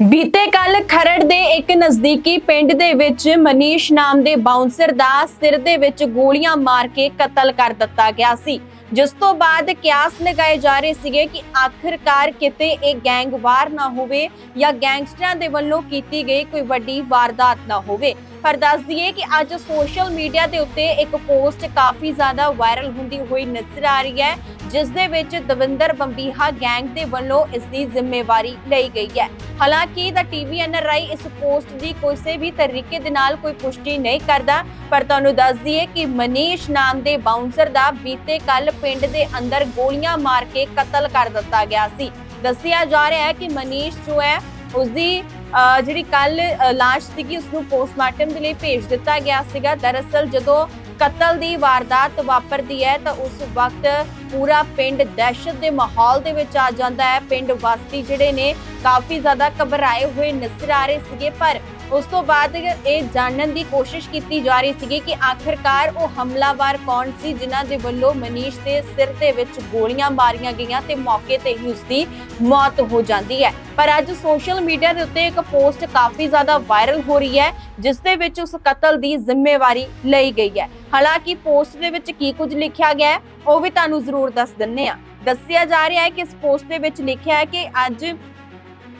ਬੀਤੇ ਕੱਲ ਖਰੜ ਦੇ ਇੱਕ ਨਜ਼ਦੀਕੀ ਪਿੰਡ ਦੇ ਵਿੱਚ ਮਨੀਸ਼ ਨਾਮ ਦੇ ਬਾਉਂਸਰ ਦਾ ਸਿਰ ਦੇ ਵਿੱਚ ਗੋਲੀਆਂ ਮਾਰ ਕੇ ਕਤਲ ਕਰ ਦਿੱਤਾ ਗਿਆ ਸੀ। ਜਿਸ ਤੋਂ ਬਾਅਦ ਕਿਆਸ ਲਗਾਏ ਜਾ ਰਹੇ ਸੀਗੇ ਕਿ ਆਖਿਰਕਾਰ ਕਿਤੇ ਇਹ ਗੈਂਗਵਾਰ ਨਾ ਹੋਵੇ ਜਾਂ ਗੈਂਗਸਟਰਾਂ ਦੇ ਵੱਲੋਂ ਕੀਤੀ ਗਈ ਕੋਈ ਵੱਡੀ ਵਾਰਦਾਤ ਨਾ ਹੋਵੇ। ਪਰ ਦੱਸ ਦਈਏ ਕਿ ਅੱਜ ਸੋਸ਼ਲ ਮੀਡੀਆ ਦੇ ਉੱਤੇ ਇੱਕ ਪੋਸਟ ਕਾਫੀ ਜ਼ਿਆਦਾ ਵਾਇਰਲ ਹੁੰਦੀ ਹੋਈ ਨਜ਼ਰ ਆ ਰਹੀ ਹੈ, ਜਿਸ ਦੇ ਵਿੱਚ ਦਵਿੰਦਰ ਬੰਬੀਹਾ ਗੈਂਗ ਦੇ ਵੱਲੋਂ ਇਸ ਦੀ ਜ਼ਿੰਮੇਵਾਰੀ ਲਈ ਗਈ ਹੈ। ਹਾਲਾਂਕਿ ਦਾ ਟੀਵੀ ਐਨਆਰਆਈ ਇਸ ਪੋਸਟ ਦੀ ਕਿਸੇ ਵੀ ਤਰੀਕੇ ਦੇ ਨਾਲ ਕੋਈ ਪੁਸ਼ਟੀ ਨਹੀਂ ਕਰਦਾ। ਪਰ ਤੁਹਾਨੂੰ ਦੱਸ ਦਈਏ ਕਿ ਮਨੀਸ਼ ਨਾਮ ਦੇ ਬਾਉਂਸਰ ਦਾ ਬੀਤੇ ਕੱਲ ਪਿੰਡ ਦੇ ਅੰਦਰ ਗੋਲੀਆਂ ਮਾਰ ਕੇ ਕਤਲ ਕਰ ਦਿੱਤਾ ਗਿਆ ਸੀ। ਦੱਸਿਆ ਜਾ ਰਿਹਾ ਹੈ ਕਿ ਮਨੀਸ਼ ਜੋ ਹੈ ਉਸਦੀ ਅਹ, ਜਿਹੜੀ ਕੱਲ ਲਾਸ਼ ਸੀਗੀ ਉਸ ਨੂੰ ਪੋਸਟਮਾਰਟਮ ਦੇ ਲਈ ਭੇਜ ਦਿੱਤਾ ਗਿਆ ਸੀਗਾ। ਦਰਅਸਲ ਜਦੋਂ ਕਤਲ ਦੀ ਵਾਰਦਾਤ ਵਾਪਰਦੀ ਹੈ ਤਾਂ ਉਸ ਵਕਤ ਪੂਰਾ ਪਿੰਡ ਦਹਿਸ਼ਤ ਦੇ ਮਾਹੌਲ ਦੇ ਵਿੱਚ ਆ ਜਾਂਦਾ ਹੈ। ਪਿੰਡ ਵਾਸੀ ਜਿਹੜੇ ਨੇ ਕਾਫੀ ਜ਼ਿਆਦਾ ਘਬਰਾਏ ਹੋਏ ਨਜ਼ਰ ਆ ਰਹੇ ਸੀਗੇ, ਪਰ ਉਸ ਤੋਂ ਬਾਅਦ ਇਹ ਜਾਣਨ ਦੀ ਕੋਸ਼ਿਸ਼ ਕੀਤੀ ਜਾ ਰਹੀ ਸੀਗੀ ਕਿ ਆਖਿਰਕਾਰ ਉਹ ਹਮਲਾਵਰ ਕੌਣ ਸੀ, ਜਿਨ੍ਹਾਂ ਦੇ ਵੱਲੋਂ ਮਨੀਸ਼ ਦੇ ਸਿਰ ਦੇ ਵਿੱਚ ਗੋਲੀਆਂ ਮਾਰੀਆਂ ਗਈਆਂ ਤੇ ਮੌਕੇ ਤੇ ਹੀ ਉਸਦੀ ਮੌਤ ਹੋ ਜਾਂਦੀ ਹੈ। ਪਰ ਅੱਜ ਸੋਸ਼ਲ ਮੀਡੀਆ ਦੇ ਉੱਤੇ ਇੱਕ ਪੋਸਟ ਕਾਫੀ ਜ਼ਿਆਦਾ ਵਾਇਰਲ ਹੋ ਰਹੀ ਹੈ, ਜਿਸ ਦੇ ਵਿੱਚ ਉਸ ਕਤਲ ਦੀ ਜ਼ਿੰਮੇਵਾਰੀ ਲਈ ਗਈ ਹੈ। ਹਾਲਾਂਕਿ ਪੋਸਟ ਦੇ ਵਿੱਚ ਕੀ ਕੁਝ ਲਿਖਿਆ ਗਿਆ ਹੈ, ਉਹ ਵੀ ਤੁਹਾਨੂੰ ਜ਼ਰੂਰ ਦੱਸ ਦਿੰਨੇ ਆ ਦੱਸਿਆ ਜਾ ਰਿਹਾ ਹੈ ਕਿ ਇਸ ਪੋਸਟ ਦੇ ਵਿੱਚ ਲਿਖਿਆ ਹੈ ਕਿ ਅੱਜ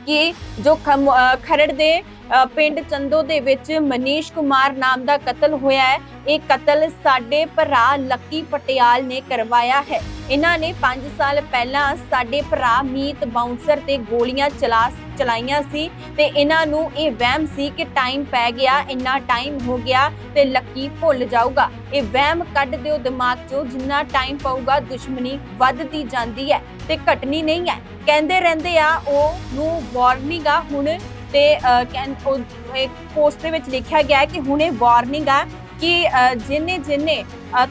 ਕਿ ਜੋ ਖਰੜ ਦੇ ਪਿੰਡ ਚੰਦੋ ਦੇ ਵਿੱਚ ਮਨੀਸ਼ ਕੁਮਾਰ ਨਾਮ ਦਾ ਕਤਲ ਹੋਇਆ ਹੈ। ਇਹ ਕਤਲ ਸਾਡੇ ਭਰਾ ਲੱਕੀ ਪਟਿਆਲ ਨੇ ਕਰਵਾਇਆ ਹੈ। ਇਹਨਾਂ ਨੇ 5 ਸਾਲ ਪਹਿਲਾਂ ਸਾਡੇ ਭਰਾ ਮੀਤ ਬਾਉਂਸਰ ਤੇ ਗੋਲੀਆਂ ਚਲਾ ਚਲਾਈਆਂ ਸੀ ਤੇ ਇਹਨਾਂ ਨੂੰ ਇਹ ਵਹਿਮ ਸੀ ਕਿ ਟਾਈਮ ਪੈ ਗਿਆ ਇੰਨਾ ਟਾਈਮ ਹੋ ਗਿਆ ਤੇ ਲੱਕੀ ਭੁੱਲ ਜਾਊਗਾ। ਇਹ ਵਹਿਮ ਕੱਢ ਦਿਓ ਦਿਮਾਗ 'ਚੋਂ ਜਿੰਨਾ ਟਾਈਮ ਪਊਗਾ ਦੁਸ਼ਮਣੀ ਵੱਧਦੀ ਜਾਂਦੀ ਹੈ ਤੇ ਘਟਣੀ ਨਹੀਂ ਹੈ। ਕਹਿੰਦੇ ਰਹਿੰਦੇ ਆ ਉਹ ਨੂੰ ਵਾਰਨਿੰਗ ਆ ਹੁਣ ਤੇ ਇੱਕ ਪੋਸਟ ਦੇ ਵਿੱਚ ਲਿਖਿਆ ਗਿਆ ਹੈ ਕਿ ਹੁਣੇ ਵਾਰਨਿੰਗ ਆ ਕਿ ਅਹ, ਜਿੰਨੇ ਜਿੰਨੇ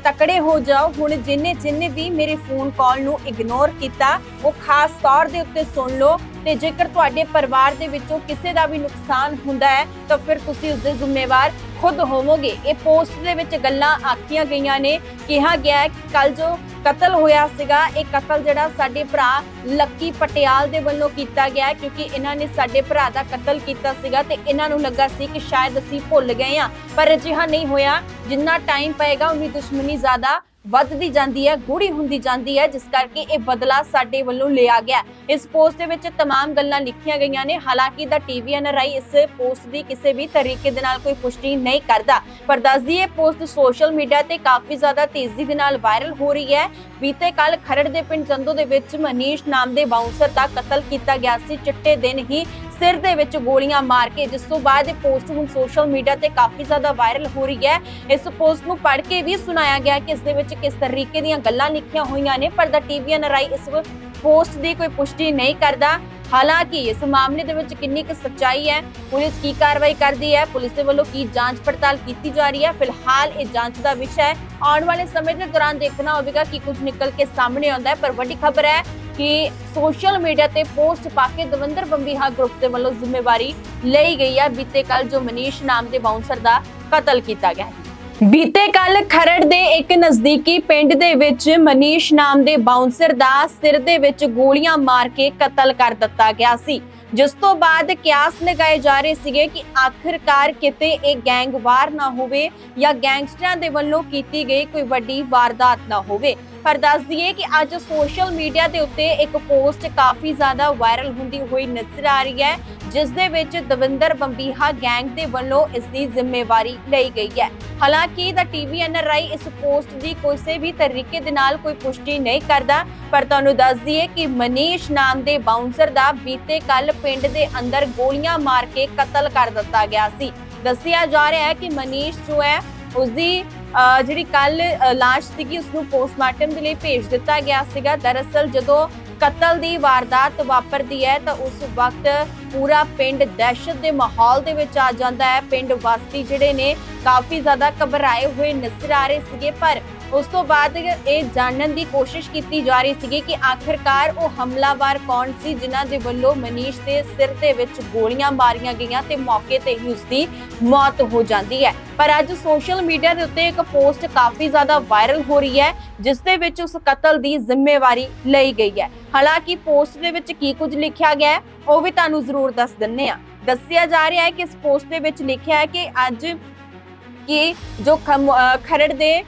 ਤਕੜੇ ਹੋ ਜਾਓ। ਹੁਣ ਜਿੰਨੇ ਜਿੰਨੇ ਵੀ ਮੇਰੇ ਫੋਨ ਕਾਲ ਨੂੰ ਇਗਨੋਰ ਕੀਤਾ, ਉਹ ਖਾਸ ਤੌਰ ਦੇ ਉੱਤੇ ਸੁਣ ਲਓ ਤੇ ਜੇਕਰ ਤੁਹਾਡੇ ਪਰਿਵਾਰ ਦੇ ਵਿੱਚੋਂ ਕਿਸੇ ਦਾ ਵੀ ਨੁਕਸਾਨ ਹੁੰਦਾ ਹੈ, ਤਾਂ ਫਿਰ ਤੁਸੀਂ ਉਸ ਦੇ ਜ਼ਿੰਮੇਵਾਰ ਖੁਦ ਹੋਵੋਗੇ। ਇਹ ਪੋਸਟ ਦੇ ਵਿੱਚ ਗੱਲਾਂ ਆਖੀਆਂ ਗਈਆਂ ਨੇ। ਕਿਹਾ ਗਿਆ ਹੈ ਕਿ ਕੱਲ ਜੋ ਕਤਲ ਹੋਇਆ ਸੀਗਾ, ਇਹ ਕਤਲ ਜਿਹੜਾ ਸਾਡੇ ਭਰਾ ਲੱਕੀ ਪਟਿਆਲ ਦੇ ਵੱਲੋਂ ਕੀਤਾ ਗਿਆ ਕਿਉਂਕਿ ਇਹਨਾਂ ਨੇ ਸਾਡੇ ਭਰਾ ਦਾ ਕਤਲ ਕੀਤਾ ਸੀਗਾ ਤੇ ਇਹਨਾਂ ਨੂੰ ਲੱਗਾ ਸੀ ਕਿ ਸ਼ਾਇਦ ਅਸੀਂ ਭੁੱਲ ਗਏ ਹਾਂ। ਪਰ ਅਜਿਹਾ ਨਹੀਂ ਹੋਇਆ। ਜਿੰਨਾ ਟਾਈਮ ਪਏਗਾ, ਉਨੀ ਦੁਸ਼ਮਣੀ ਜ਼ਿਆਦਾ ਵੱਧਦੀ ਜਾਂਦੀ ਹੈ ਗੂੜੀ ਹੁੰਦੀ ਜਾਂਦੀ ਹੈ ਜਿਸ ਕਰਕੇ ਇਹ ਬਦਲਾ ਸਾਡੇ ਵੱਲੋਂ ਲਿਆ ਗਿਆ ਇਸ ਪੋਸਟ ਦੇ ਵਿੱਚ तमाम ਗੱਲਾਂ ਲਿਖੀਆਂ ਗਈਆਂ ਨੇ ਹਾਲਾਂਕਿ ਦਾ ਟੀਵੀ ਐਨਆਰਆਈ ਇਸ ਪੋਸਟ ਦੀ ਕਿਸੇ ਵੀ ਤਰੀਕੇ ਦੇ ਨਾਲ ਕੋਈ ਪੁਸ਼ਟੀ ਨਹੀਂ ਕਰਦਾ ਪਰ ਦੱਸਦੀ ਇਹ ਪੋਸਟ ਸੋਸ਼ਲ ਮੀਡੀਆ ਤੇ ਕਾਫੀ ਜ਼ਿਆਦਾ ਤੇਜ਼ੀ ਦੇ ਨਾਲ ਵਾਇਰਲ ਹੋ ਰਹੀ ਹੈ ਬੀਤੇ ਕੱਲ ਖਰੜ ਦੇ ਪਿੰਡ ਚੰਦੋ ਦੇ ਵਿੱਚ ਮਨੀਸ਼ ਨਾਮ ਦੇ ਬਾਉਂਸਰ ਦਾ ਕਤਲ ਕੀਤਾ ਗਿਆ ਸੀ ਚਿੱਟੇ ਦਿਨ ਹੀ ਸਿਰ ਦੇ ਵਿੱਚ ਗੋਲੀਆਂ ਮਾਰ ਕੇ ਜਿਸ ਤੋਂ ਬਾਅਦ ਇਹ ਪੋਸਟ ਹੁਣ ਸੋਸ਼ਲ ਮੀਡੀਆ ਤੇ ਕਾਫੀ ਜ਼ਿਆਦਾ ਵਾਇਰਲ ਹੋ ਰਹੀ ਹੈ। ਇਸ ਪੋਸਟ ਨੂੰ ਪੜ੍ਹ ਕੇ ਵੀ ਸੁਣਾਇਆ ਗਿਆ ਕਿ ਇਸ ਦੇ ਵਿੱਚ ਕਿਸ ਤਰੀਕੇ ਦੀਆਂ ਗੱਲਾਂ ਲਿਖੀਆਂ ਹੋਈਆਂ ਨੇ, ਪਰ ਦਾ ਟੀਵੀ ਐਨਆਰਆਈ ਇਸ ਪੋਸਟ ਦੀ ਕੋਈ ਪੁਸ਼ਟੀ ਨਹੀਂ ਕਰਦਾ। ਹਾਲਾਂਕਿ ਇਸ ਮਾਮਲੇ ਦੇ ਵਿੱਚ ਕਿੰਨੀ ਕੁ ਸੱਚਾਈ ਹੈ, ਪੁਲਿਸ ਕੀ ਕਾਰਵਾਈ ਕਰਦੀ ਹੈ, ਪੁਲਿਸ ਦੇ ਵੱਲੋਂ ਕੀ ਜਾਂਚ ਪੜਤਾਲ ਕੀਤੀ ਜਾ ਰਹੀ ਹੈ, ਫਿਲਹਾਲ ਇਹ ਜਾਂਚ ਦਾ ਵਿਸ਼ਾ ਹੈ। ਆਉਣ ਵਾਲੇ ਸਮੇਂ ਦੇ ਦੌਰਾਨ ਦੇਖਣਾ ਹੋਵੇਗਾ ਕਿ ਕੁਝ ਨਿਕਲ ਕੇ ਸਾਹਮਣੇ ਆਉਂਦਾ ਹੈ, ਪਰ ਵੱਡੀ ਖਬਰ ਹੈ ਕਿ ਸੋਸ਼ਲ ਮੀਡੀਆ ਤੇ ਪੋਸਟ ਪਾ ਕੇ ਦਵਿੰਦਰ ਬੰਬੀਹਾ ਗਰੁੱਪ ਦੇ ਵੱਲੋਂ ਜ਼ਿੰਮੇਵਾਰੀ ਲਈ ਗਈ ਹੈ ਬੀਤੇ ਕੱਲ ਜੋ ਮਨੀਸ਼ ਨਾਮ ਦੇ ਬਾਉਂਸਰ ਦਾ ਕਤਲ ਕੀਤਾ ਗਿਆ ਬੀਤੇ ਕੱਲ ਖਰੜ ਦੇ ਇੱਕ ਨਜ਼ਦੀਕੀ ਪਿੰਡ ਦੇ ਵਿੱਚ ਮਨੀਸ਼ ਨਾਮ ਦੇ ਬਾਉਂਸਰ ਦਾ ਸਿਰ ਦੇ ਵਿੱਚ ਗੋਲੀਆਂ ਮਾਰ ਕੇ ਕਤਲ ਕਰ ਦਿੱਤਾ ਗਿਆ ਸੀ। ਜਿਸ ਤੋਂ ਬਾਅਦ ਕਿਆਸ ਲਗਾਏ ਜਾ ਰਹੇ ਸੀਗੇ ਕਿ ਆਖਿਰਕਾਰ ਕਿਤੇ ਇਹ ਗੈਂਗਵਾਰ ਨਾ ਹੋਵੇ ਜਾਂ ਗੈਂਗਸਟਰਾਂ ਦੇ ਵੱਲੋਂ ਕੀਤੀ ਗਈ ਕੋਈ ਵੱਡੀ ਵਾਰਦਾਤ ਨਾ ਹੋਵੇ। ਪਰ ਦੱਸ ਦਈਏ ਕਿ ਅੱਜ ਸੋਸ਼ਲ ਮੀਡੀਆ ਦੇ ਉੱਤੇ ਇੱਕ ਪੋਸਟ ਕਾਫੀ ਜ਼ਿਆਦਾ ਵਾਇਰਲ ਹੁੰਦੀ ਹੋਈ ਨਜ਼ਰ ਆ ਰਹੀ ਹੈ ਜਿਸ ਦੇ ਵਿੱਚ ਦਵਿੰਦਰ ਬੰਬੀਹਾ ਗੈਂਗ ਦੇ ਵੱਲੋਂ ਇਸ ਦੀ ਜ਼ਿੰਮੇਵਾਰੀ ਲਈ ਗਈ ਹੈ। ਹਾਲਾਂਕਿ ਦਾ ਟੀਵੀ ਐਨਆਰਆਈ ਇਸ ਪੋਸਟ ਦੀ ਕਿਸੇ ਵੀ ਤਰੀਕੇ ਦੇ ਨਾਲ ਕੋਈ ਪੁਸ਼ਟੀ ਨਹੀਂ ਕਰਦਾ ਪਰ ਤੁਹਾਨੂੰ ਦੱਸ ਦਈਏ ਕਿ ਮਨੀਸ਼ ਨਾਮ ਦੇ ਬਾਉਂਸਰ ਦਾ ਬੀਤੇ ਕੱਲ ਪਿੰਡ ਦੇ ਅੰਦਰ ਗੋਲੀਆਂ ਮਾਰ ਕੇ ਕਤਲ ਕਰ ਦਿੱਤਾ ਗਿਆ ਸੀ। ਦੱਸਿਆ ਜਾ ਰਿਹਾ ਹੈ ਕਿ ਮਨੀਸ਼ ਜੋ ਹੈ ਉਸਦੀ ਅਹ, ਜਿਹੜੀ ਕੱਲ ਲਾਸ਼ ਸੀਗੀ ਉਸ ਨੂੰ ਪੋਸਟਮਾਰਟਮ ਦੇ ਲਈ ਭੇਜ ਦਿੱਤਾ ਗਿਆ ਸੀਗਾ। ਦਰਅਸਲ ਜਦੋਂ ਕਤਲ ਦੀ ਵਾਰਦਾਤ ਵਾਪਰਦੀ ਹੈ, ਤਾਂ ਉਸ ਵਕਤ ਪੂਰਾ ਪਿੰਡ ਦਹਿਸ਼ਤ ਦੇ ਮਾਹੌਲ ਦੇ ਵਿੱਚ ਆ ਜਾਂਦਾ ਹੈ। ਪਿੰਡ ਵਾਸੀ ਜਿਹੜੇ ਨੇ, ਕਾਫੀ ਜ਼ਿਆਦਾ ਘਬਰਾਏ ਹੋਏ ਨਜ਼ਰ ਆ ਰਹੇ ਸੀਗੇ, ਪਰ ਉਸ ਤੋਂ ਬਾਅਦ ਇਹ ਜਾਣਨ ਦੀ ਕੋਸ਼ਿਸ਼ ਕੀਤੀ ਜਾ ਰਹੀ ਸੀਗੀ ਕਿ ਆਖਿਰਕਾਰ ਉਹ ਹਮਲਾਵਰ ਕੌਣ ਸੀ, ਜਿਨ੍ਹਾਂ ਦੇ ਵੱਲੋਂ ਮਨੀਸ਼ ਦੇ ਸਿਰ ਦੇ ਵਿੱਚ ਗੋਲੀਆਂ ਮਾਰੀਆਂ ਗਈਆਂ ਤੇ ਮੌਕੇ ਤੇ ਹੀ ਉਸ ਦੀ ਮੌਤ ਹੋ ਜਾਂਦੀ ਹੈ। ਪਰ ਅੱਜ ਸੋਸ਼ਲ ਮੀਡੀਆ ਦੇ ਉੱਤੇ ਇੱਕ ਪੋਸਟ ਕਾਫੀ ਜ਼ਿਆਦਾ ਵਾਇਰਲ ਹੋ ਰਹੀ ਹੈ, ਜਿਸ ਦੇ ਵਿੱਚ ਉਸ ਕਤਲ ਦੀ ਜ਼ਿੰਮੇਵਾਰੀ ਲਈ ਗਈ ਹੈ। ਹਾਲਾਂਕਿ ਪੋਸਟ ਦੇ ਵਿੱਚ ਕੀ ਕੁਝ ਲਿਖਿਆ ਗਿਆ ਹੈ, ਉਹ ਵੀ ਤੁਹਾਨੂੰ ਜ਼ਰੂਰ ਦੱਸ ਦਿੰਨੇ ਆ ਦੱਸਿਆ ਜਾ ਰਿਹਾ ਹੈ ਕਿ ਇਸ ਪੋਸਟ ਦੇ ਵਿੱਚ ਲਿਖਿਆ ਹੈ ਕਿ ਅੱਜ ਕਿ ਜੋ ਖਰੜ ਦੇ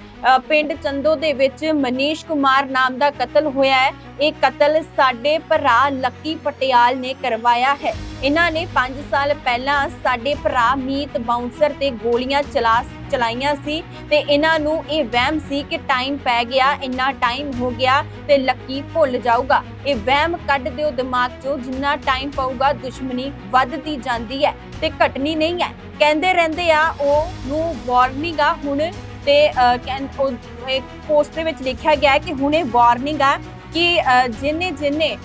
ਪਿੰਡ ਚੰਦੋ ਦੇ ਵਿੱਚ ਮਨੀਸ਼ ਕੁਮਾਰ ਨਾਮ ਦਾ ਕਤਲ ਹੋਇਆ ਹੈ, ਇਹ ਕਤਲ ਸਾਡੇ ਭਰਾ ਲੱਕੀ ਪਟਿਆਲ ਨੇ ਕਰਵਾਇਆ ਹੈ। ਇਹਨਾਂ ਨੇ 5 ਸਾਲ ਪਹਿਲਾਂ ਸਾਡੇ ਭਰਾ ਮੀਤ ਬਾਉਂਸਰ ਤੇ ਗੋਲੀਆਂ ਚਲਾ ਚਲਾਈਆਂ ਸੀ ਤੇ ਇਹਨਾਂ ਨੂੰ ਇਹ ਵਹਿਮ ਸੀ ਕਿ ਟਾਈਮ ਪੈ ਗਿਆ ਇੰਨਾ ਟਾਈਮ ਹੋ ਗਿਆ ਤੇ ਲੱਕੀ ਭੁੱਲ ਜਾਊਗਾ। ਇਹ ਵਹਿਮ ਕੱਢ ਦਿਓ ਦਿਮਾਗ 'ਚੋਂ ਜਿੰਨਾ ਟਾਈਮ ਪਊਗਾ ਦੁਸ਼ਮਣੀ ਵੱਧਦੀ ਜਾਂਦੀ ਹੈ ਤੇ ਘਟਣੀ ਨਹੀਂ ਹੈ। ਕਹਿੰਦੇ ਰਹਿੰਦੇ ਆ ਉਹ ਨੂੰ ਵਾਰਨਿੰਗ ਆ ਹੁਣ ਤੇ ਅਹ, ਇੱਕ ਪੋਸਟ ਦੇ ਵਿੱਚ ਲਿਖਿਆ ਗਿਆ ਹੈ ਕਿ ਹੁਣੇ ਵਾਰਨਿੰਗ ਆ ਕਿ ਅਹ, ਜਿੰਨੇ ਜਿੰਨੇ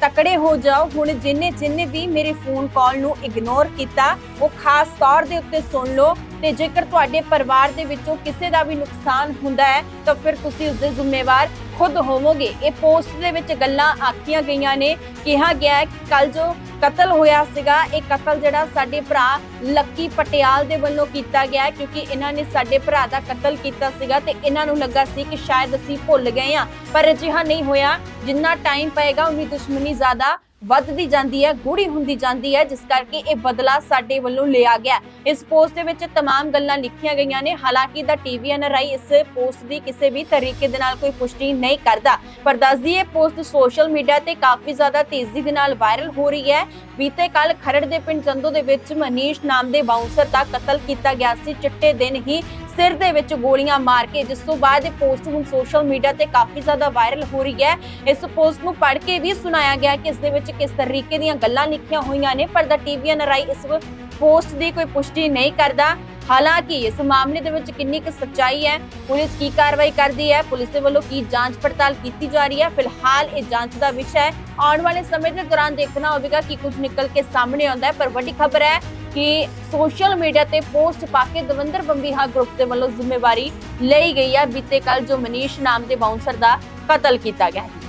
ਤਕੜੇ ਹੋ ਜਾਓ। ਹੁਣ ਜਿੰਨੇ ਜਿੰਨੇ ਵੀ ਮੇਰੇ ਫੋਨ ਕਾਲ ਨੂੰ ਇਗਨੋਰ ਕੀਤਾ, ਉਹ ਖਾਸ ਤੌਰ ਦੇ ਉੱਤੇ ਸੁਣ ਲਓ ਤੇ ਜੇਕਰ ਤੁਹਾਡੇ ਪਰਿਵਾਰ ਦੇ ਵਿੱਚੋਂ ਕਿਸੇ ਦਾ ਵੀ ਨੁਕਸਾਨ ਹੁੰਦਾ ਹੈ, ਤਾਂ ਫਿਰ ਤੁਸੀਂ ਉਸ ਦੇ ਜ਼ਿੰਮੇਵਾਰ ਖੁਦ ਹੋਵੋਗੇ। ਇਹ ਪੋਸਟ ਦੇ ਵਿੱਚ ਗੱਲਾਂ ਆਖੀਆਂ ਗਈਆਂ ਨੇ। ਕਿਹਾ ਗਿਆ ਹੈ ਕਿ ਕੱਲ ਜੋ ਕਤਲ ਹੋਇਆ ਸੀਗਾ, ਇਹ ਕਤਲ ਜਿਹੜਾ ਸਾਡੇ ਭਰਾ ਲੱਕੀ ਪਟਿਆਲ ਦੇ ਵੱਲੋਂ ਕੀਤਾ ਗਿਆ ਕਿਉਂਕਿ ਇਹਨਾਂ ਨੇ ਸਾਡੇ ਭਰਾ ਦਾ ਕਤਲ ਕੀਤਾ ਸੀਗਾ ਤੇ ਇਹਨਾਂ ਨੂੰ ਲੱਗਾ ਸੀ ਕਿ ਸ਼ਾਇਦ ਅਸੀਂ ਭੁੱਲ ਗਏ ਹਾਂ। ਪਰ ਅਜਿਹਾ ਨਹੀਂ ਹੋਇਆ। ਜਿੰਨਾ ਟਾਈਮ ਪਏਗਾ, ਉਨੀ ਦੁਸ਼ਮਣੀ ਜ਼ਿਆਦਾ ਵੱਧਦੀ ਜਾਂਦੀ ਹੈ ਗੂੜੀ ਹੁੰਦੀ ਜਾਂਦੀ ਹੈ ਜਿਸ ਕਰਕੇ ਇਹ ਬਦਲਾ ਸਾਡੇ ਵੱਲੋਂ ਲਿਆ ਗਿਆ ਇਸ ਪੋਸਟ ਦੇ ਵਿੱਚ तमाम ਗੱਲਾਂ ਲਿਖੀਆਂ ਗਈਆਂ ਨੇ ਹਾਲਾਂਕਿ ਦਾ ਟੀਵੀਐਨਆਰਆਈ ਇਸ ਪੋਸਟ ਦੀ ਕਿਸੇ ਵੀ ਤਰੀਕੇ ਦੇ ਨਾਲ ਕੋਈ ਪੁਸ਼ਟੀ ਨਹੀਂ ਕਰਦਾ ਪਰ ਦੱਸਦੀ ਇਹ ਪੋਸਟ ਸੋਸ਼ਲ ਮੀਡੀਆ ਤੇ ਕਾਫੀ ਜ਼ਿਆਦਾ ਤੇਜ਼ੀ ਦੇ ਨਾਲ ਵਾਇਰਲ ਹੋ ਰਹੀ ਹੈ ਬੀਤੇ ਕੱਲ ਖਰੜ ਦੇ ਪਿੰਡ ਚੰਦੋ ਦੇ ਵਿੱਚ ਮਨੀਸ਼ ਨਾਮ ਦੇ ਬਾਉਂਸਰ ਦਾ ਕਤਲ ਕੀਤਾ ਗਿਆ ਸੀ ਚਿੱਟੇ ਦਿਨ ਹੀ ਸਿਰ ਦੇ ਵਿੱਚ ਗੋਲੀਆਂ ਮਾਰ ਕੇ ਜਿਸ ਤੋਂ ਬਾਅਦ ਇਹ ਪੋਸਟ ਹੁਣ ਸੋਸ਼ਲ ਮੀਡੀਆ ਤੇ ਕਾਫੀ ਜ਼ਿਆਦਾ ਵਾਇਰਲ ਹੋ ਰਹੀ ਹੈ। ਇਸ ਪੋਸਟ ਨੂੰ ਪੜ੍ਹ ਕੇ ਵੀ ਸੁਣਾਇਆ ਗਿਆ ਕਿ ਇਸ ਦੇ ਵਿੱਚ ਕਿਸ ਤਰੀਕੇ ਦੀਆਂ ਗੱਲਾਂ ਲਿਖੀਆਂ ਹੋਈਆਂ ਨੇ, ਪਰ ਦਾ ਟੀਵੀਐਨਆਰਆਈ ਇਸ ਪੋਸਟ ਦੀ ਕੋਈ ਪੁਸ਼ਟੀ ਨਹੀਂ ਕਰਦਾ। ਹਾਲਾਂਕਿ ਇਸ ਮਾਮਲੇ ਦੇ ਵਿੱਚ ਕਿੰਨੀ ਕੁ ਸੱਚਾਈ ਹੈ, ਪੁਲਿਸ ਕੀ ਕਾਰਵਾਈ ਕਰਦੀ ਹੈ, ਪੁਲਿਸ ਦੇ ਵੱਲੋਂ ਕੀ ਜਾਂਚ ਪੜਤਾਲ ਕੀਤੀ ਜਾ ਰਹੀ ਹੈ, ਫਿਲਹਾਲ ਇਹ ਜਾਂਚ ਦਾ ਵਿਸ਼ਾ ਹੈ। ਆਉਣ ਵਾਲੇ ਸਮੇਂ ਦੇ ਦੌਰਾਨ ਦੇਖਣਾ ਹੋਵੇਗਾ ਕਿ ਕੁਝ ਨਿਕਲ ਕੇ ਸਾਹਮਣੇ ਆਉਂਦਾ ਹੈ, ਪਰ ਵੱਡੀ ਖਬਰ ਹੈ ਕਿ ਸੋਸ਼ਲ ਮੀਡੀਆ ਤੇ ਪੋਸਟ ਪਾ ਕੇ ਦਵਿੰਦਰ ਬੰਬੀਹਾ ਗਰੁੱਪ ਦੇ ਵੱਲੋਂ ਜ਼ਿੰਮੇਵਾਰੀ ਲਈ ਗਈ ਹੈ। ਬੀਤੇ ਕੱਲ ਜੋ ਮਨੀਸ਼ ਨਾਮ ਦੇ ਬਾਉਂਸਰ ਦਾ ਕਤਲ ਕੀਤਾ ਗਿਆ ਹੈ